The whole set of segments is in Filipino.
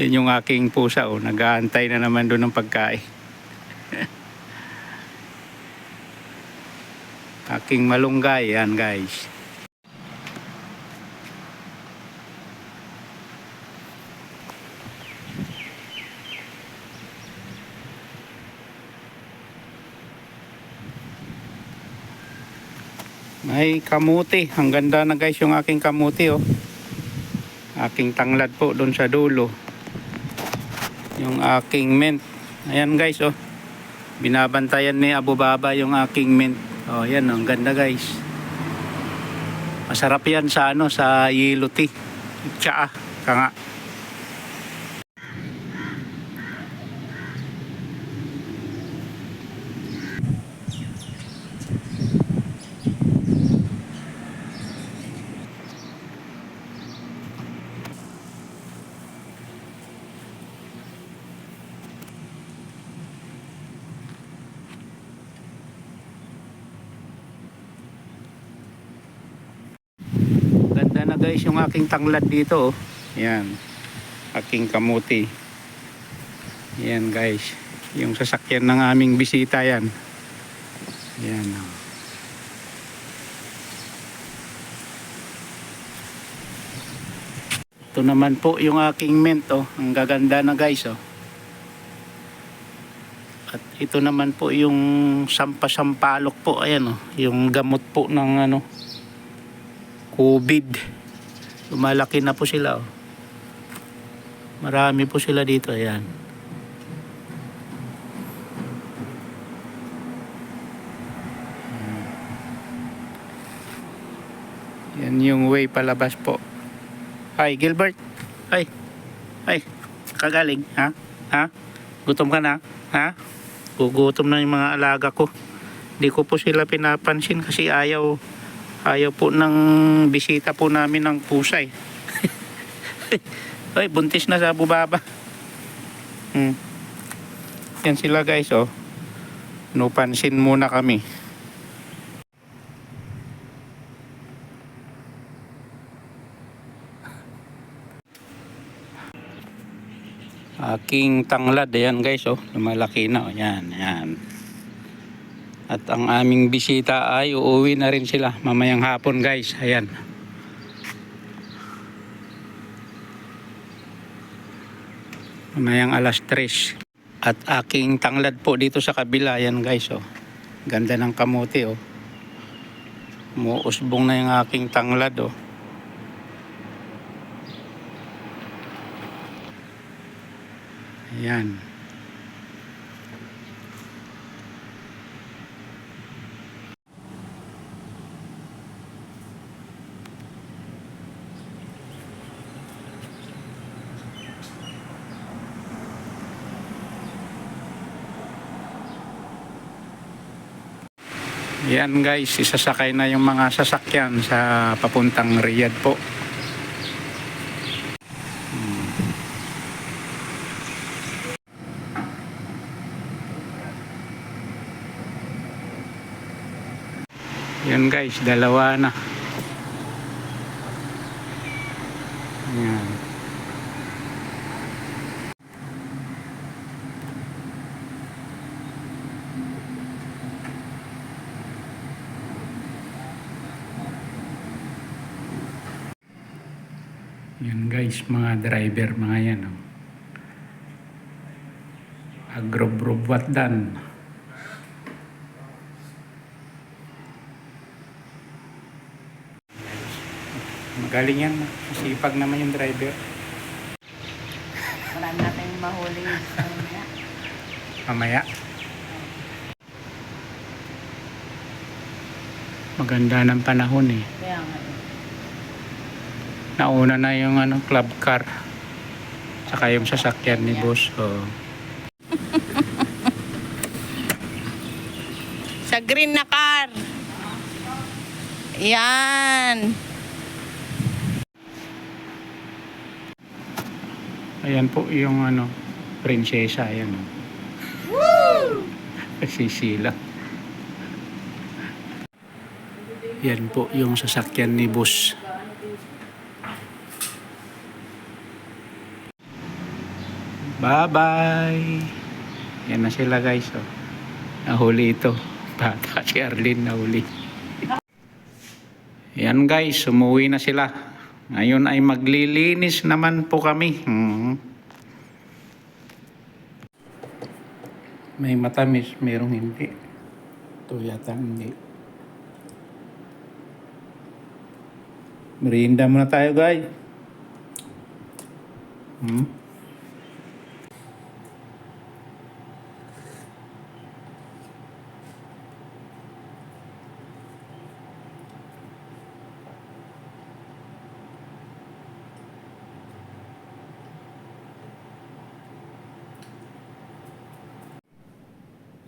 Yan yung aking pusa, oh. Nag-aantay na naman doon ng pagkain. aking malunggay, yan guys. May kamuti. Ang ganda na guys yung aking kamuti oh. Aking tanglad po doon sa dulo. Yung aking mint. Ayan guys oh. Binabantayan ni Abu Baba yung aking mint. Oh, yan oh. Ang ganda guys. Masarap yan sa ano sa yellow tea. Tsaa. Kanga. Ganda na guys yung aking tanglad dito. Oh. Yan. Aking kamuti. Yan guys. Yung sasakyan ng aming bisita yan. Yan. oh. Ito naman po yung aking mint. Oh. Ang gaganda na guys. Oh. At ito naman po yung sampasampalok po. Ayan oh. Yung gamot po ng ano COVID. Lumalaki na po sila. Oh. Marami po sila dito. Ayan. Hmm. Yan yung way palabas po. Hi, Gilbert. Hi. Hi. Kagaling, ha? Ha? Gutom ka na? Ha? Gugutom na yung mga alaga ko. Hindi ko po sila pinapansin kasi ayaw ayaw po ng bisita po namin ng pusa eh. Ay, buntis na sa bubaba. Hmm. Yan sila guys oh. No pansin muna kami. Aking tanglad, ayan guys oh, lumalaki na, oh, yan, yan. At ang aming bisita ay uuwi na rin sila mamayang hapon guys. Ayan. Mamayang alas 3. At aking tanglad po dito sa kabila. Ayan guys oh. Ganda ng kamote oh. Umuusbong na yung aking tanglad oh. Ayan. Yan guys, isasakay na yung mga sasakyan sa papuntang Riyadh po. Yan guys, dalawa na. Yan. Yan guys, mga driver, mga yan. Oh. Agrobrobwatdan. Magaling yan. Masipag naman yung driver. Wala na tayong mahuling mamaya. Mamaya. Maganda ng panahon eh. Kaya nga eh. Nauna na yung ano, club car. Saka yung sasakyan ni boss. Oh. Sa green na car. Yan. Ayan po yung ano, prinsesa. Ayan. Oh. Sisila. Yan po yung sasakyan ni boss. Bye-bye. Yan na sila guys. Oh. Nahuli ito. Bata si Arlene nahuli. Yan guys, umuwi na sila. Ngayon ay maglilinis naman po kami. Mhm. May matamis, merong hindi. Ito yata hindi. Merienda muna tayo guys. Hmm?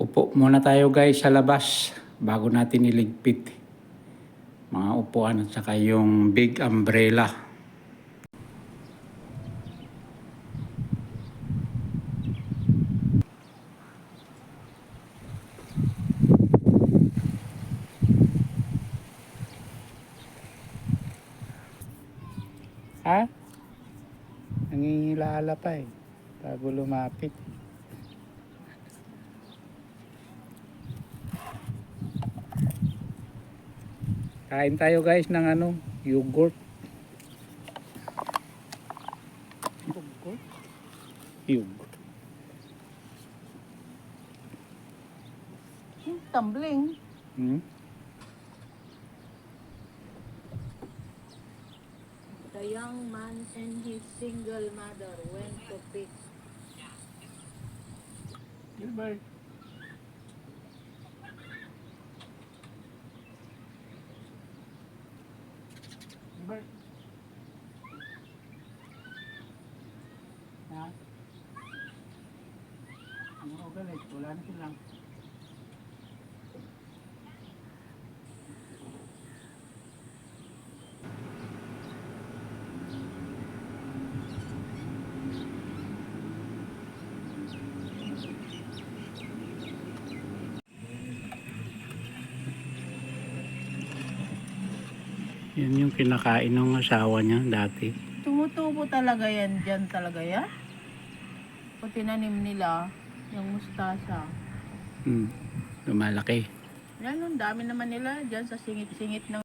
Upo muna tayo guys sa labas bago natin iligpit. Mga upuan at saka yung big umbrella. Ha? Nangingilala pa eh. Bago lumapit. Kain tayo guys ng ano, yogurt. Yogurt? Yogurt. Yung tumbling. Hmm? The young man and his single mother went to pick. Gilbert. Gilbert. Ha? Ano ko galit? Wala na silang. Yan yung kinakain ng asawa niya dati. Tumutubo talaga yan. Diyan talaga yan. O tinanim nila yung mustasa. Hmm. Lumalaki. Yan, ang dami naman nila dyan sa singit-singit ng